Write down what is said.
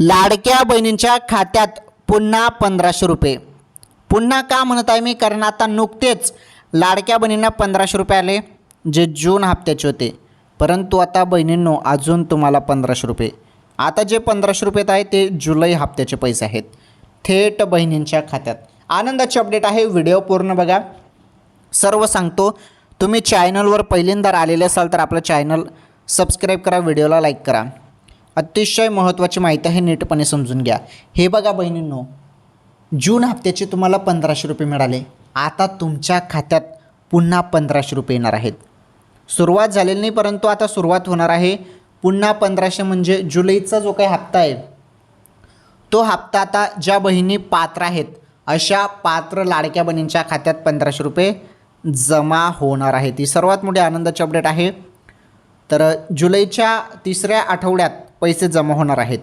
लाडक्या बहिणींच्या खात्यात पुन्हा पंधराशे रुपये. पुन्हा का म्हणत आहे मी? कारण आता नुकतेच लाडक्या बहिणींना पंधराशे रुपये आले जे जून हप्त्याचे होते. परंतु आता बहिणींनो अजून तुम्हाला पंधराशे रुपये. आता जे पंधराशे रुपये आहे ते जुलै हप्त्याचे पैसे आहेत. थेट बहिणींच्या खात्यात. आनंदाची अपडेट आहे व्हिडिओ पूर्ण बघा. सर्व सांगतो तुम्ही चॅनलवर पहिल्यांदा आलेले असाल तर आपलं चॅनल सबस्क्राईब करा व्हिडिओला लाईक करा. अतिशय महत्त्वाची माहिती आहे नीटपणे समजून घ्या. हे बघा बहिणींनो जून हप्त्याचे तुम्हाला पंधराशे रुपये मिळाले. आता तुमच्या खात्यात पुन्हा पंधराशे रुपये येणार आहेत. सुरुवात झालेली नाही परंतु आता सुरुवात होणार आहे. पुन्हा पंधराशे म्हणजे जुलैचा जो काही हप्ता आहे तो हप्ता आता ज्या बहिणी पात्र आहेत अशा पात्र लाडक्या बहिणींच्या खात्यात पंधराशे रुपये जमा होणार आहेत. ही सर्वात मोठी आनंदाची अपडेट आहे. तर जुलैच्या तिसऱ्या आठवड्यात पैसे जमा होणार आहेत.